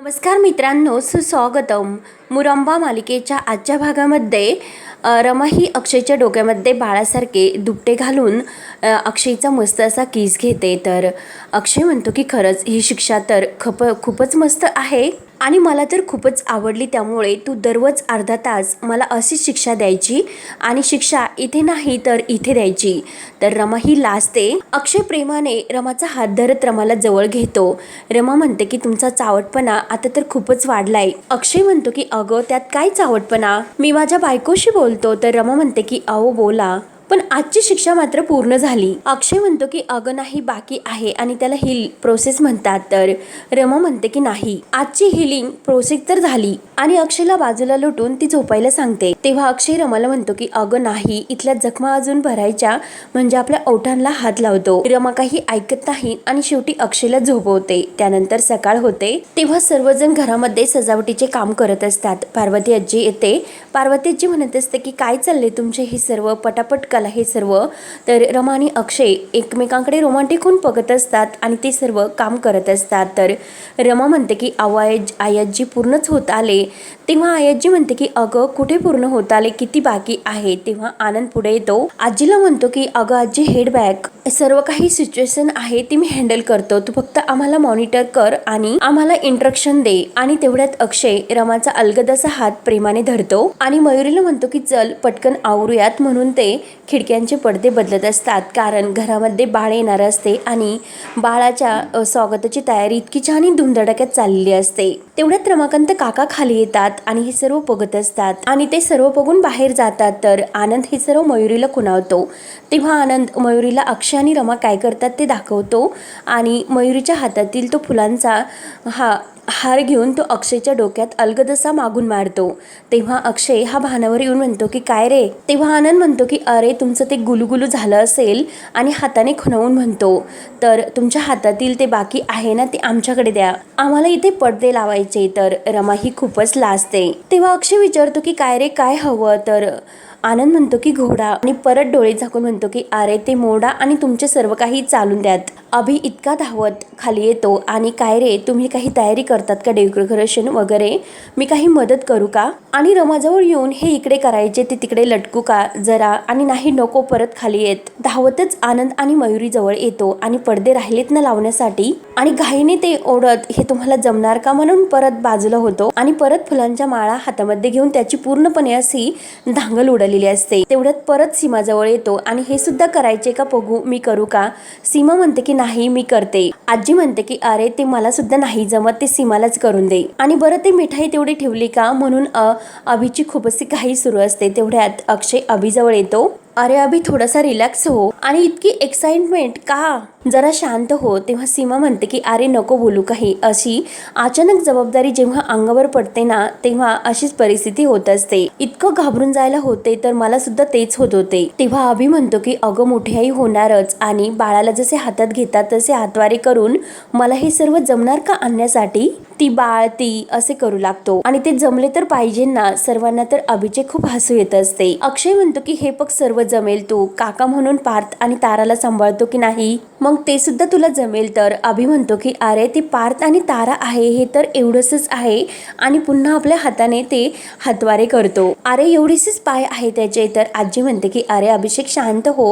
नमस्कार मित्रांनो सुस्वागतम. मुरंबा मालिकेच्या आजच्या भागामध्ये रमा ही अक्षयच्या डोक्यामध्ये बाळासारखे दुपटे घालून अक्षयचा मस्त असा किस घेते. तर अक्षय म्हणतो की खरंच ही शिक्षा तर खप खूपच मस्त आहे. आणि मला तर खूपच आवडली त्यामुळे तू दररोज अर्धा तास मला अशीच शिक्षा द्यायची आणि शिक्षा इथे नाही तर इथे द्यायची. तर रमा ही लाजते अक्षय प्रेमाने रमाचा हात धरत रमाला जवळ घेतो. रमा म्हणते की तुमचा चावटपणा आता तर खूपच वाढलाय. अक्षय म्हणतो की अगं त्यात काय चावटपणा? मी माझ्या बायकोशी बोलतो. तर रमा म्हणते की अहो बोला. पण आजची शिक्षा मात्र पूर्ण झाली. अक्षय म्हणतो की अगं नाही बाकी आहे. आणि त्याला हिल प्रोसेस म्हणतात. तर रमा म्हणते की नाही. आजची हिलिंग प्रोसेस तर झाली आणि अक्षयला बाजूला लुटून ती झोपायला सांगते. तेव्हा अक्षय रमाला म्हणतो की अगं नाही इथल्या जखमा अजून भरायच्या म्हणजे आपल्या ओठांना हात लावतो. रमा काही ऐकत नाही आणि शेवटी अक्षयला झोपवते. त्यानंतर सकाळ होते. तेव्हा सर्वजण घरामध्ये सजावटीचे काम करत असतात. पार्वती आजी येते. पार्वती आजी म्हणत असते की काय चालले तुमचे हे सर्व पटापट झालं हे सर्व. तर रमा आणि अक्षय एकमेकांकडे रोमांटिक होऊन बघत असतात आणि ते सर्व काम करत असतात. तर रमा म्हणते की आवाज आयाजी पूर्णच होत आले. तेव्हा आयाजी म्हणते की अगं कुठे पूर्ण होत आले? किती बाकी आहे? तेव्हा आनंद पुढे येतो. आजीला म्हणतो की अगं आजी हेडबॅक सर्व काही सिच्युएशन आहे ती मी हँडल करतो. तू फक्त आम्हाला मॉनिटर कर आणि आम्हाला इंट्रक्शन दे. आणि तेवढ्यात अक्षय रमाचा अलगद असा हात प्रेमाने धरतो. आणि मयुरीला म्हणतो की चल पटकन आवरूयात. म्हणून ते खिडक्यांचे पडदे बदलत असतात. कारण घरामध्ये बाळ येणार असते आणि बाळाच्या स्वागताची तयारी इतकी छान धुमधडाक्यात चाललेली असते. तेवढ्यात रमाकांत काका खाली येतात आणि हे सर्व बघत असतात. आणि ते सर्व बघून बाहेर जातात. तर आनंद हे सर्व मयुरीला खुणावतो. तेव्हा आनंद मयुरीला अक्षय आणि रमा काय करतात ते दाखवतो. आणि मयुरीच्या हातातील तो फुलांचा हा हार घेऊन तो अक्षयच्या डोक्यात अलगदसा मागून मारतो तेव्हा अक्षय हा भानावर येऊन म्हणतो की काय रे? तेव्हा आनंद म्हणतो की अरे तुमचं ते गुलुगुलू झालं असेल आणि हाताने खुणवून म्हणतो. तर तुमच्या हातातील ते बाकी आहे ना ते आमच्याकडे द्या. आम्हाला इथे पडदे लावायचे. तर रमा ही खूपच लाजते. तेव्हा अक्षय विचारतो की काय रे काय हवं? तर आनंद म्हणतो की घोडा आणि परत डोळे झाकून म्हणतो की अरे ते मोडा आणि तुमचे सर्व काही चालून द्यात. अभि इतका धावत खाली येतो आणि काय रे तुम्ही काही तयारी करतात का डेकोरेशन वगैरे? मी काही मदत करू का? आणि रमाजवळ येऊन हे इकडे करायचे ते तिकडे लटकू का? जरा आणि नाही नको परत खाली येत. धावतच आनंद आणि मयुरी जवळ येतो आणि पडदे राहिलेत ना लावण्यासाठी. आणि घाईने ते ओढत हे तुम्हाला जमणार का? म्हणून परत बाजूला होतो आणि परत फुलांच्या माळा हातामध्ये घेऊन त्याची पूर्णपणे अशी धांगल उडलेली असते. तेवढ्यात परत सीमाजवळ येतो आणि हे सुद्धा करायचे का बघू मी करू का? सीमा म्हणते की नाही मी करते. आजी म्हणते की अरे ते मला सुद्धा नाही जमत ते सीमालाच करून दे. आणि बरं ते मिठाई तेवढी ठेवली का? म्हणून अ, अभिची खूपशी काही सुरू असते. तेवढ्यात अक्षय अभिजवळ येतो. अरे अभि थोडासा रिलॅक्स हो. आणि इतकी एक्साइटमेंट का? जरा शांत हो तेव्हा सीमा म्हणते की अरे नको बोलू काही. अशी अचानक जबाबदारी जेव्हा अंगावर पडते ना तेव्हा अशीच परिस्थिती होत असते. इतकं घाबरून जायला होते तर मला सुद्धा तेच होत होते. तेव्हा अभि म्हणतो की अगं मोठ्याही होणारच आणि बाळाला जसे हातात घेतात तसे हातवारे करून मला हे सर्व जमणार का आणण्यासाठी? ती बाळ ती असे करू लागतो. आणि ते जमले तर पाहिजे ना सर्वांना तर अभिचे खूप हसू येत असते. अक्षय म्हणतो की हे पग सर्व जमेल तू. काका म्हणून पार्थ आणि ताराला सांभाळतो की नाही? मग मग ते सुद्धा तुला जमेल. तर अभि म्हणतो की अरे ते पार्थ आणि तारा आहे हे तर एवढंच आहे. आणि पुन्हा आपल्या हाताने ते हातवारे करतो. अरे एवढीच पाय आहे त्याचे. तर आजी म्हणते की अरे अभिषेक शांत हो.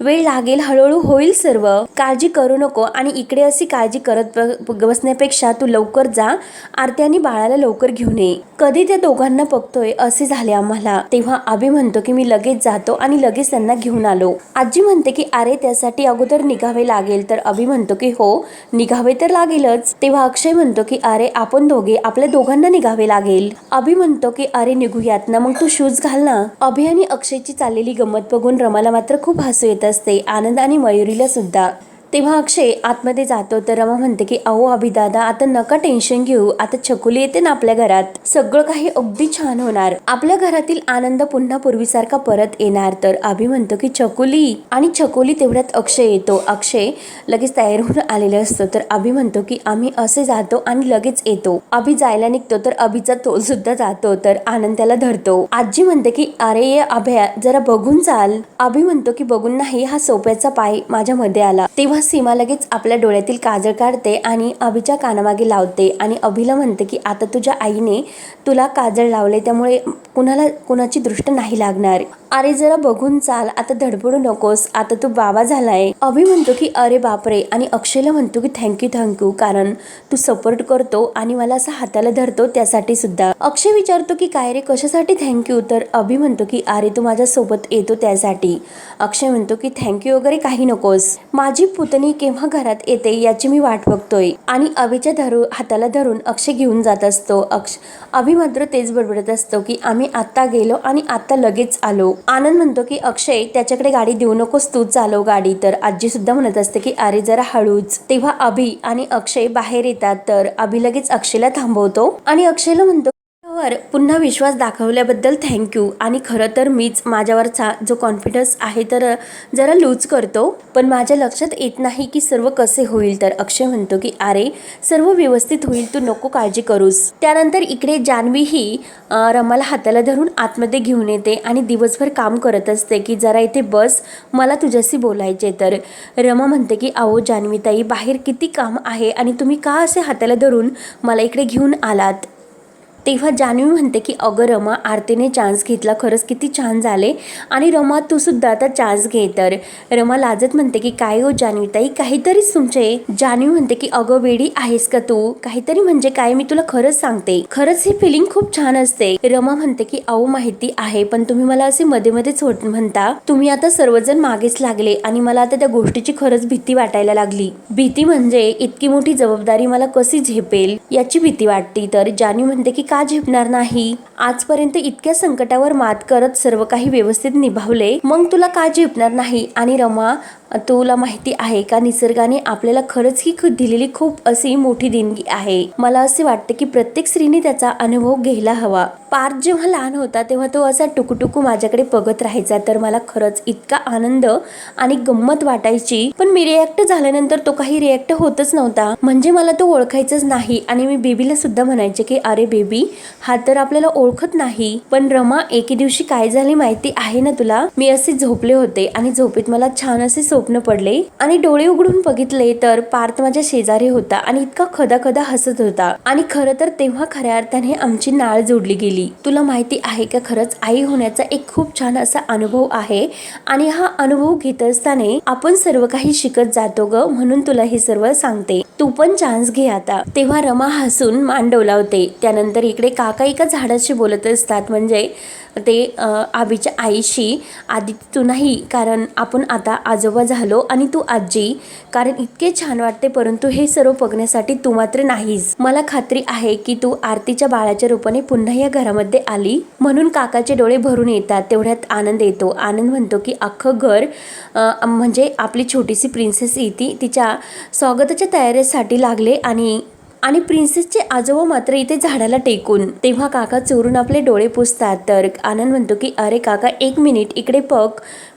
वेळ लागेल हळूहळू होईल सर्व. काळजी करू नको आणि इकडे अशी काळजी करत बसण्यापेक्षा तू लवकर जा. आरती आणि बाळाला लवकर घेऊन ये. कधी त्या दोघांना बघतोय असे झाले आम्हाला. तेव्हा अभि म्हणतो की मी लगेच जातो आणि लगेच त्यांना घेऊन आलो. आजी म्हणते की अरे त्यासाठी अगोदर निघावे लागेल तर अभि म्हणतो की हो निघावे तर लागेलच. तेव्हा अक्षय म्हणतो की अरे आपण दोघे आपल्या दोघांना निघावे लागेल. अभि म्हणतो की अरे निघूयात ना मग तू शूज घाल ना. अभि आणि अक्षयची चाललेली गंमत बघून रमाला मात्र खूप हसू येत असते आनंद आणि मयुरीला सुद्धा. तेव्हा अक्षय आतमध्ये जातो. तर रमा म्हणते की अहो अभिदादा आता नका टेन्शन घेऊ. आता छकुली येते ना आपल्या घरात. सगळं काही अगदी छान होणार. आपल्या घरातील आनंद पुन्हा पूर्वीसारखा परत येणार. तर अभि म्हणतो की छकुली. आणि छकुली तेवढ्यात अक्षय येतो. अक्षय लगेच तयार होऊन आलेले असतो. तर अभि म्हणतो की आम्ही असे जातो आणि लगेच येतो. अभि जायला निघतो तर अभिचा तोल सुद्धा जातो. तर आनंद त्याला धरतो. आजी म्हणते की अरे ये अभ्या जरा बघून चाल. अभि म्हणतो की बघून नाही हा सोप्याचा पाय माझ्या मध्ये आला. तेव्हा सीमा लगेच आपल्या डोळ्यातील काजळ काढते आणि अभिच्या कानामागे लावते आणि अभिला म्हणते की आता तुझ्या आईने तुला काजळ लावले त्यामुळे कुणाला कुणाची दृष्ट नाही लागणार. अरे जरा बघून चाल आता धडपडू नकोस आता तू बाबा झालाय. अभि म्हणतो की अरे बापरे आणि अक्षयला म्हणतो की थँक्यू थँक्यू कारण तू सपोर्ट करतो आणि मला असं हाताला धरतो त्यासाठी सुद्धा. अक्षय विचारतो की काय रे कशासाठी थँक्यू? तर अभि म्हणतो की अरे तू माझ्यासोबत येतो त्यासाठी. अक्षय म्हणतो की थँक्यू वगैरे काही नकोस. माझी पुत पुतणी केव्हा घरात येते याची मी वाट बघतोय. आणि अभिच्या धरू हाताला धरून अक्षय घेऊन जात असतो. अक्ष अभि मात्र तेच बडबडत असतो की आम्ही आत्ता गेलो आणि आत्ता लगेच आलो. आनंद म्हणतो की अक्षय त्याच्याकडे गाडी देऊ नकोस तू चालव गाडी. तर आजी सुद्धा म्हणत असते की अरे जरा हळूच. तेव्हा अभि आणि अक्षय बाहेर येतात तर अभि लगेच अक्षयला थांबवतो. आणि अक्षयला म्हणतो वर पुन्हा विश्वास दाखवल्याबद्दल थँक्यू आणि खरं तर मीच माझ्यावरचा जो कॉन्फिडन्स आहे तर जरा लूज करतो. पण माझ्या लक्षात येत नाही की सर्व कसे होईल तर. अक्षय म्हणतो की अरे सर्व व्यवस्थित होईल तू नको काळजी करूस. त्यानंतर इकडे जान्हवी ही रमाला हाताला धरून आतमध्ये घेऊन येते आणि दिवसभर काम करत असते की जरा इथे बस मला तुझ्याशी बोलायचे तर. रमा म्हणते की अहो जान्हवीताई बाहेर किती काम आहे आणि तुम्ही का असे हाताला धरून मला इकडे घेऊन आलात? तेव्हा जान्हवी म्हणते की अगं रमा आरतीने चान्स घेतला खरंच किती छान झाले. आणि रमा तू सुद्धा आता चान्स घे तर. रमा लाजत म्हणते की काय हो जान्हवीताई काहीतरीच तुमचे. जान्हवी म्हणते की अगं वेडी आहेस का तू? काहीतरी म्हणजे काय मी तुला खरंच सांगते. खरंच ही फिलिंग खूप छान असते. रमा म्हणते की अहो माहिती आहे पण तुम्ही मला असे मध्ये मध्येच होत म्हणता. तुम्ही आता सर्वजण मागेच लागले आणि मला आता त्या गोष्टीची खरंच भीती वाटायला लागली. भीती म्हणजे इतकी मोठी जबाबदारी मला कशी झेपेल याची भीती वाटते. तर जान्हवी म्हणते की का झेपणार नाही? आजपर्यंत इतक्या संकटावर मात करत सर्व काही व्यवस्थित निभावले. मग तुला का झेपणार नाही? आणि रमा तुला माहिती आहे का निसर्गाने आपल्याला खरंच ही दिलेली खूप अशी मोठी देणगी आहे. मला असे वाटते की प्रत्येक स्त्रीने त्याचा अनुभव घ्यायला हवा. पार्थ जेव्हा लहान होता तेव्हा तो असा टुकटुकू माझ्याकडे बघत राहायचा. तर मला खरंच इतका आनंद आणि गंमत वाटायची. पण मी रिॲक्ट झाल्यानंतर तो काही रिॲक्ट होतच नव्हता. म्हणजे मला तो ओळखायचाच नाही. आणि मी बेबीला सुद्धा म्हणायचे की अरे बेबी हा तर आपल्याला ओळखत नाही. पण रमा एके दिवशी काय झाले माहिती आहे ना तुला? मी असे झोपले होते आणि झोपेत मला छान असे स्वप्न पडले. आणि डोळे उघडून बघितले तर पार्थ माझ्या शेजारी होता आणि इतका खदा खदा हसत होता. आणि खरं तर तेव्हा खऱ्या अर्थाने आमची नाळ जोडली गेली. तुला माहिती आहे का खरंच आई होण्याचा एक खूप छान असा अनुभव आहे आणि हा अनुभव घेत असताना आपण सर्व काही शिकत जातो ग म्हणून तुला हे सर्व सांगते. तू पण चान्स घे आता. तेव्हा रमा हसून मान डोलावते त्यानंतर इकडे काका एका झाडाशी बोलत असतात. म्हणजे ते आबीच्या आईशी आधी तू नाही कारण आपण आता आजोबा झालो आणि तू आजी. कारण इतके छान वाटते परंतु हे सर्व बघण्यासाठी तू मात्र नाहीस. मला खात्री आहे की तू आरतीच्या बाळाच्या रूपाने पुन्हा या घरामध्ये आली. म्हणून काकाचे डोळे भरून येतात तेवढ्यात आनंद येतो. आनंद म्हणतो की अख्खं घर म्हणजे आपली छोटीशी प्रिन्सेस येते तिच्या स्वागताच्या तयारीसाठी लागले आणि आणि प्रिन्सेसचे आजोबा मात्र इथे झाडाला टेकून. तेव्हा काका चोरून आपले डोळे पुसतात. तर आनंद म्हणतो की अरे काका एक मिनिट इकडे बघ.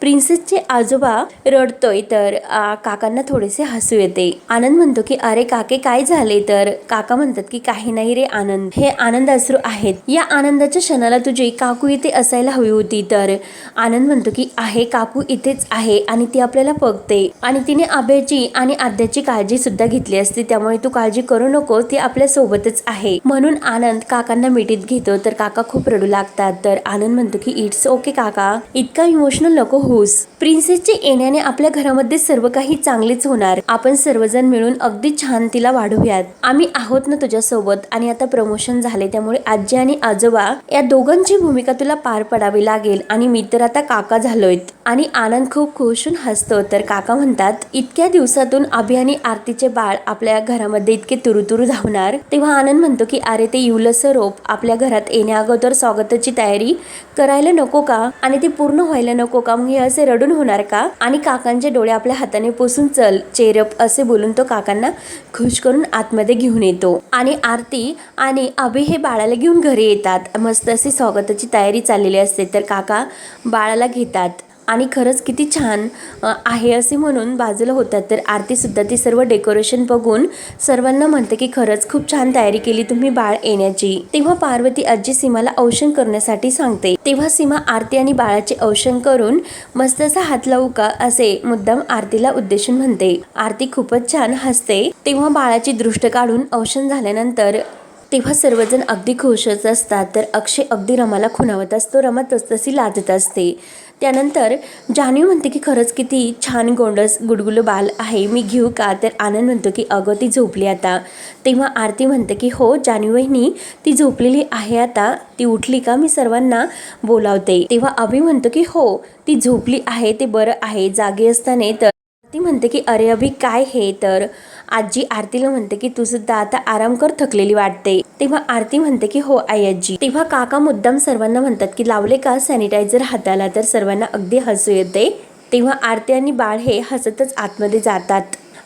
प्रिन्सेसचे आजोबा रडतोय तर आ, काकांना थोडेसे हसू येते. आनंद म्हणतो की अरे काके काय झाले? तर काका म्हणतात की काही नाही रे आनंद. हे आनंद अश्रू आहेत. या आनंदाच्या क्षणाला तुझी काकू इथे असायला हवी होती. तर आनंद म्हणतो की आहे काकू इथेच आहे आणि ती आपल्याला बघते. आणि तिने आभ्याची आणि आद्याची काळजी सुद्धा घेतली असते. त्यामुळे तू काळजी करू नको. ती आपल्या सोबतच आहे. म्हणून आनंद काकांना मिठीत घेतो तर काका खूप रडू लागतात. तर आनंद म्हणतो की इट्स ओके काका. इतका इमोशनल नको होस प्रिन्सेसच्या येण्याने आपल्या घरामध्ये सर्व काही चांगलेच होणार. आपण सर्वजण मिळून अगदी छान तिला वाढवूयात. आम्ही आहोत ना तुझ्या सोबत आणि आता प्रमोशन झाले त्यामुळे आजी आणि आजोबा या दोघांची भूमिका तुला पार पडावी लागेल. आणि मी तर आता काका झालोय आणि आनंद खूप खुश होऊन हसतो. तर काका म्हणतात इतक्या दिवसातून अभि आणि आरतीचे बाळ आपल्या घरामध्ये इतके तुरुतुरु धावणार. तेव्हा आनंद म्हणतो की अरे ते युलस रोप आपल्या घरात येण्याअगोदर स्वागताची तयारी करायला नको का? आणि ते पूर्ण व्हायला नको का? मग हे असे रडून होणार का? आणि काकांचे डोळे आपल्या हाताने पुसून चल चेरप असे बोलून तो काकांना खुश करून आतमध्ये घेऊन येतो. आणि आरती आणि अभि हे बाळाला घेऊन घरी येतात. मस्त अशी स्वागताची तयारी चाललेली असते. तर काका बाळाला घेतात. आणि खरंच किती छान आहे असे म्हणून बाजूला होतात तर आरतीसुद्धा ती सर्व डेकोरेशन बघून सर्वांना म्हणते की खरंच खूप छान तयारी केली तुम्ही बाळ येण्याची. तेव्हा पार्वती आजी सीमाला औषण करण्यासाठी सांगते. तेव्हा सीमा आरती आणि बाळाचे औषण करून मस्त असा हात लावू का असे मुद्दाम आरतीला उद्देशून म्हणते. आरती खूपच छान हसते. तेव्हा बाळाची दृष्ट काढून औषण झाल्यानंतर तेव्हा सर्वजण अगदी खुशच असतात. तर अक्षय अगदी रमाला खुणावत असतो रमा तसतशी लाजत असते. त्यानंतर जान्हवी म्हणते की खरंच किती छान गोंडस गुडगुलू बाल आहे. मी घेऊ का? तर आनंद म्हणतो की अगं ती झोपली आता. तेव्हा आरती म्हणते की हो जान्हवी वहिनी ती झोपलेली आहे आता. ती उठली का? मी सर्वांना बोलावते. तेव्हा अभि म्हणतो की हो ती झोपली आहे ते बरं आहे. जागे असताना तर ती म्हणते की अरे अभि काय हे? तर आजी आरतीला म्हणते की तू सुद्धा आता आराम कर थकलेली वाटते. तेव्हा आरती म्हणते की हो आई आजी. तेव्हा काका मुद्दाम सर्वांना म्हणतात की लावले का सॅनिटायझर हाताला? तर सर्वांना अगदी हसू येते. तेव्हा आरती आणि बाळ हे हसतच आतमध्ये जातात.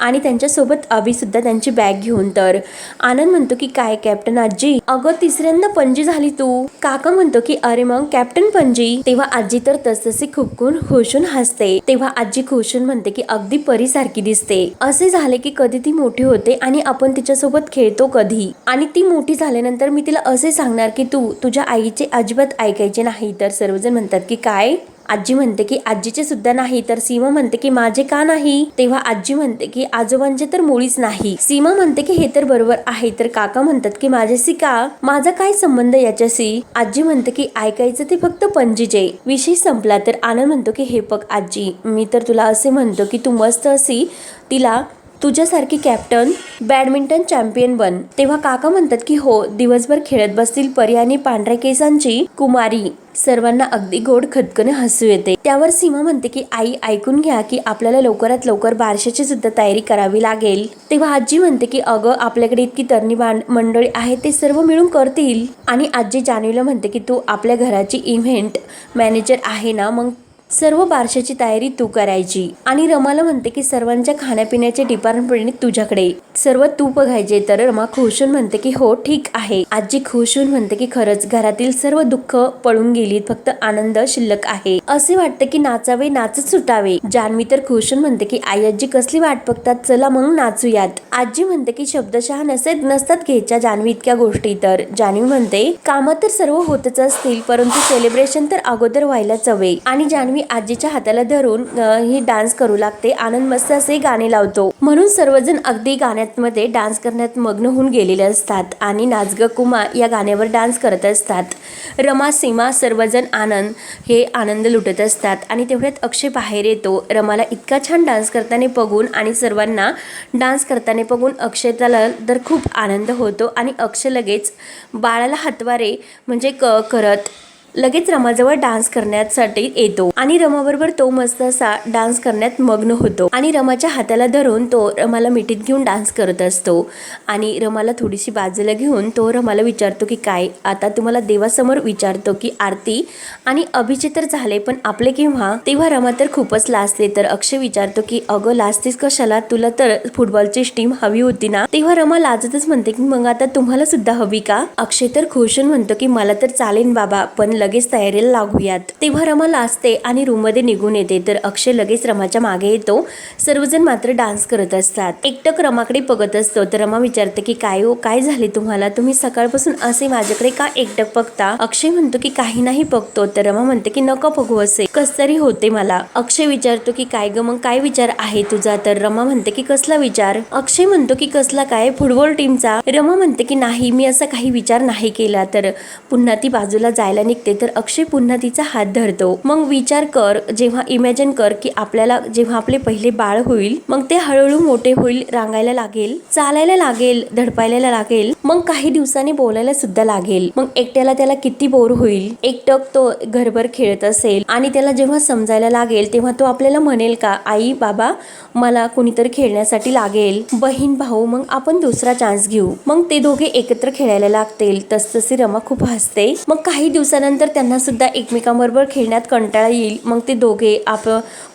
आणि त्यांच्यासोबत अभि सुद्धा त्यांची बॅग घेऊन तर. आनंद म्हणतो की काय कॅप्टन आजी अगं तिसऱ्यांदा पणजी झाली तू. काका म्हणतो की अरे मग कॅप्टन पणजी. तेव्हा आजी तर तसतशी खूप खुशून हसते. तेव्हा आजी खुशून म्हणते की अगदी परीसारखी दिसते. असे झाले की कधी ती मोठी होते आणि आपण तिच्यासोबत खेळतो कधी. आणि ती मोठी झाल्यानंतर मी तिला असे सांगणार की तू तुझ्या आईचे अजिबात ऐकायचे नाही. तर सर्वजण म्हणतात की काय? आजी म्हणते की आजीचे सुद्धा नाही तर सीमा म्हणते की माझे का नाही? तेव्हा आजी म्हणते की आजोबांचे तर मुळीच नाही. सीमा म्हणते की हे तर बरोबर आहे. तर काका म्हणतात की माझ्याशी का? माझा काय संबंध याच्याशी? आजी म्हणते की ऐकायचं ते फक्त पणजीचे. विषय संपला तर आनंद म्हणतो की हे बघ आजी मी तर तुला असे म्हणतो की तू मस्त अशी तिला तुझ्यासारखी कॅप्टन बॅडमिंटन चॅम्पियन बन. तेव्हा काका म्हणतात की हो दिवसभर खेळत बसतील परी आणि पांढऱ्या केसांची कुमारी. सर्वांना अगदी गोड खदकने हसू येते. त्यावर सीमा म्हणते की आई ऐकून घ्या की आपल्याला लवकरात लवकर बारशाची सुद्धा तयारी करावी लागेल. तेव्हा आजी म्हणते की अगं आपल्याकडे इतकी तरणी मंडळी आहे ते सर्व मिळून करतील. आणि आजी जानवीला म्हणते की तू आपल्या घराची इव्हेंट मॅनेजर आहे ना मग सर्व बारशाची तयारी तू करायची. आणि रमाला म्हणते की सर्वांच्या खाण्यापिण्याचे डिपार्टमेंट तुझ्याकडे सर्व तू बघायचे तर रमा खुश होऊन म्हणते की हो ठीक आहे. आजी खुश होऊन म्हणते की खरंच घरातील सर्व दुःख पळून गेली फक्त आनंद शिल्लक आहे. असे वाटते की नाचावे नाचत सुटावे. जान्हवी तर खुश होऊन म्हणते की आई आजी कसली वाट बघतात? चला मग नाचूयात. आजी म्हणते की शब्दशः नसेत नसतात घ्यायच्या जान्हवी इतक्या गोष्टी तर. जान्हवी म्हणते कामं तर सर्व होतच असतील परंतु सेलिब्रेशन तर अगोदर व्हायलाच हवे. आणि जान्हवी मी आजीच्या हाताला धरून ही डान्स करू लागते. आनंद मस्त असे गाणे लावतो. म्हणून सर्वजण अगदी गाण्यामध्ये डान्स करण्यात मग्न होऊन गेलेले असतात आणि नाचग कुमा या गाण्यावर डान्स करत असतात. रमा सीमा सर्वजण आनंद हे आनंद लुटत असतात आणि तेवढ्यात अक्षय बाहेर येतो. रमाला इतका छान डान्स करताना बघून आणि सर्वांना डान्स करताना बघून अक्षयला तर खूप आनंद होतो आणि अक्षय लगेच बाळाला हातवारे म्हणजे क करत लगेच रमाजवळ डान्स करण्यासाठी येतो. आणि रमाबरोबर तो मस्त असा डान्स करण्यात मग्न होतो. आणि रमाच्या हाताला धरून तो रमाला मिठीत घेऊन डान्स करत असतो. आणि रमाला थोडीशी बाजूला घेऊन तो रमाला विचारतो की काय? आता तुम्हाला देवासमोर विचारतो की आरती आणि अभिचे तर झाले पण आपले केव्हा? तेव्हा रमा तर खूपच लाजते. तर अक्षय विचारतो की अगं लाजतेस कशाला? तुला तर फुटबॉलची टीम हवी होती ना? तेव्हा रमा लाजतच म्हणते की मग आता तुम्हाला सुद्धा हवी का? अक्षय तर खुश म्हणतो की मला तर चालेल बाबा पण लगेच तयारीला लागूयात. तेव्हा रमा लाजते आणि रूममध्ये निघून येते. तर अक्षय लगेच रमाच्या मागे येतो. सर्वजण मात्र डान्स करत असतात. एकटक रमाकडे बघत असतो. तर रमा विचारते की काय हो? काय झाले तुम्हाला? तुम्ही सकाळपासून असे माझ्याकडे का एकटक बघता? अक्षय म्हणतो की काही नाही बघतो. तर रमा म्हणते की नको बघू असे. कस तरी होते मला. अक्षय विचारतो की काय ग? मग काय विचार आहे तुझा? तर रमा म्हणते की कसला विचार? अक्षय म्हणतो की कसला काय? फुटबॉल टीमचा. रमा म्हणते की नाही. मी असा काही विचार नाही केला. तर पुन्हा ती बाजूला जायला निघते. तर अक्षय पुन्हा तिचा हात धरतो. मग विचार कर जेव्हा इमॅजिन कर की आपल्याला जेव्हा आपले पहिले बाळ होईल मग ते हळूहळू मोठे होईल रांगायला लागेल चालायला लागेल धडपायला लागेल मग काही दिवसांनी बोलायला सुद्धा लागेल. मग एकट्याला त्याला किती बोर होईल? एकटक तो घरभर खेळत असेल आणि त्याला जेव्हा समजायला लागेल तेव्हा तो आपल्याला म्हणेल का आई बाबा मला कुणीतरी खेळण्यासाठी लागेल. बहीण भाऊ मग आपण दुसरा चान्स घेऊ. मग ते दोघे एकत्र खेळायला लागतील. तसतशी रमा खूप हसते. मग काही दिवसानंतर त्यानंतर त्यांना सुद्धा एकमेकांबरोबर खेळण्यात कंटाळा येईल. मग ते दोघे आप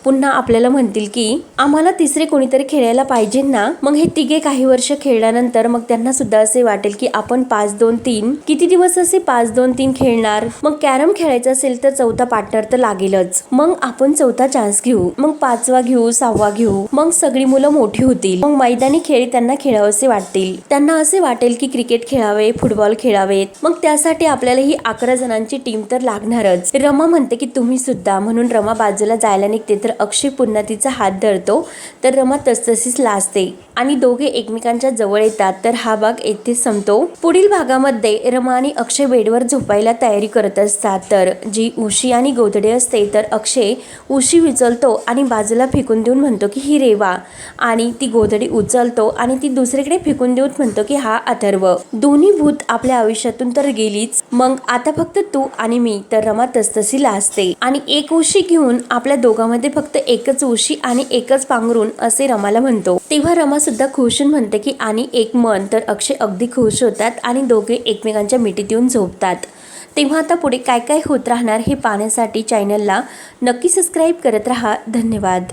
पुन्हा आपल्याला म्हणतील की आम्हाला तिसरे कोणीतरी खेळायला पाहिजे ना? मग हे तिघे काही वर्ष खेळल्यानंतर मग त्यांना सुद्धा असे वाटेल की आपण पाच दोन तीन किती दिवस असे पाच दोन तीन खेळणार? मग कॅरम खेळायचं असेल तर चौथा पार्टनर तर लागेलच. मग आपण चौथा चान्स घेऊ. मग पाचवा घेऊ सहावा घेऊ. मग सगळी मुलं मोठी होतील. मग मैदानी खेळ त्यांना खेळावेसे वाटतील. त्यांना असे वाटेल की क्रिकेट खेळावे फुटबॉल खेळावेत. मग त्यासाठी आपल्याला ही अकरा जणांची टीम तर लागणारच. रमा म्हणते की तुम्ही सुद्धा. म्हणून रमा बाजूला जायला निघते. तर अक्षय पुन्हा तिचा हात धरतो. तर रमा तसतशीच लाजते. आणि दोघे एकमेकांच्या जवळ येतात. तर हा भाग येथे संपतो. पुढील भागामध्ये रमा आणि अक्षय बेडवर झोपायला तयारी करत असतात. तर जी उशी आणि गोधडे असते तर अक्षय उशी उचलतो आणि बाजूला फेकून देऊन म्हणतो की ही रेवा. आणि ती गोधडी उचलतो आणि ती दुसरीकडे फेकून देऊन म्हणतो की हा अथर्व. दोन्ही भूत आपल्या आयुष्यातून तर गेलीच. मग आता फक्त तू आणि मी तर रमा तसतशी लाजते. आणि एक उशी घेऊन आपल्या दोघांमध्ये फक्त एकच उशी आणि एकच पांघरून असे रमाला म्हणतो. तेव्हा रमा सुद्धा खुश म्हणते की आणि एक मन तर अक्षय अगदी खुश होतात आणि दोघे एकमेकांच्या मिठीत येऊन झोपतात. तेव्हा आता पुढे काय काय होत राहणार हे पाहण्यासाठी चॅनलला नक्की सबस्क्राईब करत राहा. धन्यवाद.